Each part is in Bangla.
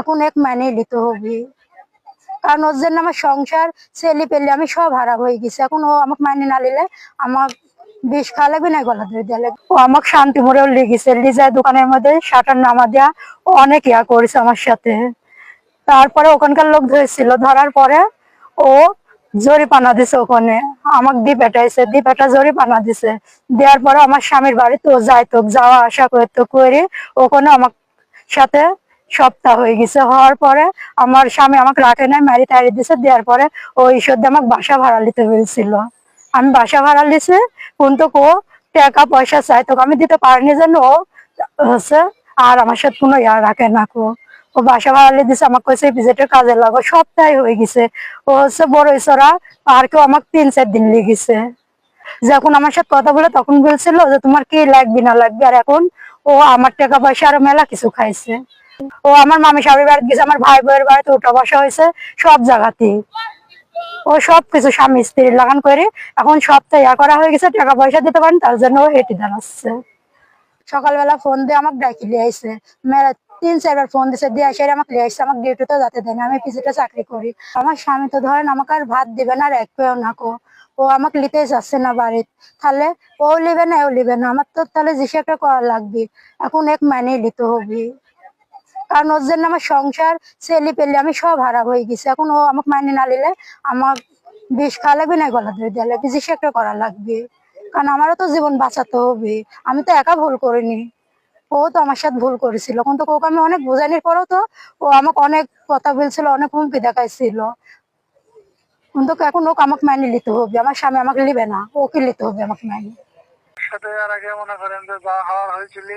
এখন এক মানিয়ে নিতে হবে। কারণ ওর জন্য আমার সংসার, ছেলে পেলে আমি সব হারা হয়ে গেছি। এখন ও আমাকে মানিয়ে না নিলে আমার বিষ খাওয়া লাগবে না, গলা ধরে দেওয়া লাগবে। ও আমাকে শান্তি মোড়েও লেগেছে লিজার দোকানের মধ্যে, শাটার নামা দেওয়া ও অনেক ইয়া করেছে আমার সাথে। তারপরে ওখানকার লোক ধরেছিল, ধরার পরে ও জরিপানা দিছে ওখানে। আমাকে দ্বীপ এটাইছে, দ্বীপ এটা জরিপানা দিছে। দেওয়ার পরে আমার স্বামীর বাড়িতে ও যাইতো যাওয়া আসা করতো, করে ওখানে আমার সাথে সপ্তাহ হয়ে গেছে হওয়ার পরে আমার স্বামী আমাকে রাখে নাই, মারি তাড়ি দিছে, দেওয়ার পরে ও ঈশ্বর আমাকে বাসা ভাড়া নিতে বলছিল আমি বাসা ভাড়া লিছে কিন্তু ও টাকা পয়সা চাই, তোকে আমি দিতে পারিনি যেন ও হচ্ছে, আর আমার সাথে কোনো ইয়া রাখে না কো। ও বাসা ভাড়া লিয়ে দিছে, আমাকে কইছে ভিজিটের কাজে লাগো, সপ্তাহে হয়ে গেছে। ও হচ্ছে, বড় ইসরা আর কেউ আমাকে তিন, চার দিন লেগেছে যখন আমার সাথে কথা বলে তখন বলছিল যে, তোমার কি লাগবে, না লাগবে? আর এখন ও আমার টাকা পয়সা আরও মেলা কিছু খাইছে। ও আমার মামি স্বামীর বাড়িতে গেছে, আমার ভাই বউয়ের বাড়িতে উঠা বসা হয়েছে সব জায়গাতে ও সব কিছু স্বামী স্ত্রীর লাগান করে এখন সপ্তাহে ইয়া করা হয়ে গেছে, টাকা পয়সা দিতে পারেন, তার জন্য ও হেঁটে দাঁড়াচ্ছে সকালবেলা ফোন দিয়ে আমাকে ডাকি লিয়ে আইসে মেলা তিন চারবার ফোন দিছে, দিয়ে এসে আমাকে লিয়ে আসছে, আমাকে ডিউটিতে যাতে দেয় না আমি পিছিয়ে চাকরি করি। আমার স্বামী তো ধরেন আমাকে আর ভাত দিবে না, আর এক পেয়েও না কো। ও আমাকে নিতে যাচ্ছে না বাড়িতে। তাহলে ও লিবে না, ও লিবে না, আমার তো তাহলে জিসে একটা করা লাগবে। এখন এক মানিয়ে নিতে হবে। কারণ ওর জন্য আমার সংসার, ছেলে পেলে আমি সব হারা হয়ে গেছি। এখন ও আমাকে মানিয়ে না নিলে আমার বিষ খাওয়া লাগবে না, গলা ধরে দেওয়া লাগবে জিসে একটা করা লাগবে। কারণ আমারও তো জীবন বাঁচাতে হবে। আমি তো একা ভুল করিনি। ও তো আমার সাথে ভুল করেছিল। কিন্তু ওকে আমি অনেক বোঝানোর পরেও তো ও আমাকে অনেক কথা বলছিল, অনেক হুমকি দেখাইছিল। কিন্তু এখন ওকে আমাকে মানিয়ে নিতে হবে। আমার স্বামী আমাকে নিবে না। ওকে নিতে হবে আমাকে মানিয়ে সাথে আর আগে মনে করেন যে যা হওয়ার হয়েছিল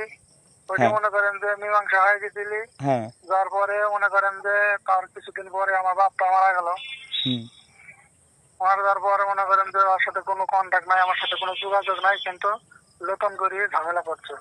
ওইটা হ্যাঁ। মনে করেন যে মীমাংসা হয়ে গেছিলি। হ্যাঁ। যার পরে মনে করেন যে তার কিছুদিন পরে আমার বাপটা মারা গেল। মারা যাওয়ার পরে মনে করেন যে ওর সাথে কোনো কন্ট্যাক্ট নাই আমার সাথে কোনো যোগাযোগ নাই কিন্তু নতুন করে ঝামেলা করছে।